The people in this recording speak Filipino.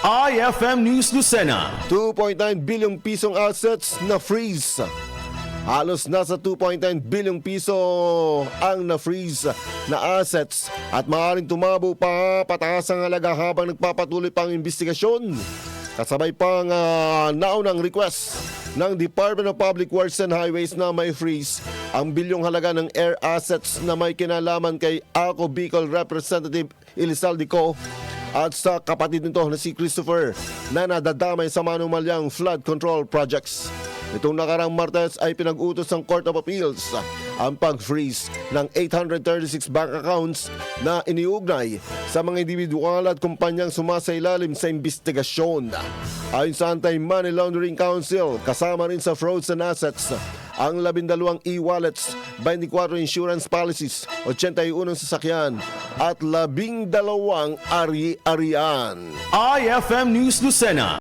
IFM News Lucena. 2.9 bilyong pisong assets na freeze. Halos nasa 2.9 bilyong piso ang na-freeze na assets at maaaring tumabo pa pataas ang halaga habang nagpapatuloy pang investigasyon. Kasabay pang uh, naunang request ng Department of Public Works and Highways na may freeze ang bilyong halaga ng air assets na may kinalaman kay Ako Bicol Representative Elizalde Co at sa kapatid nito na si Christopher na nadadamay sa manumalyang flood control projects. Itong nakarang Martes ay pinag-utos ng Court of Appeals ang pag-freeze ng 836 bank accounts na iniugnay sa mga individual at kumpanyang sumasailalim sa investigasyon. Ayon sa Anti-Money Laundering Council, kasama rin sa and assets ang 12 e-wallets, 24 insurance policies, 81 sasakyan at 12 ari-arian. IFM News Lucena.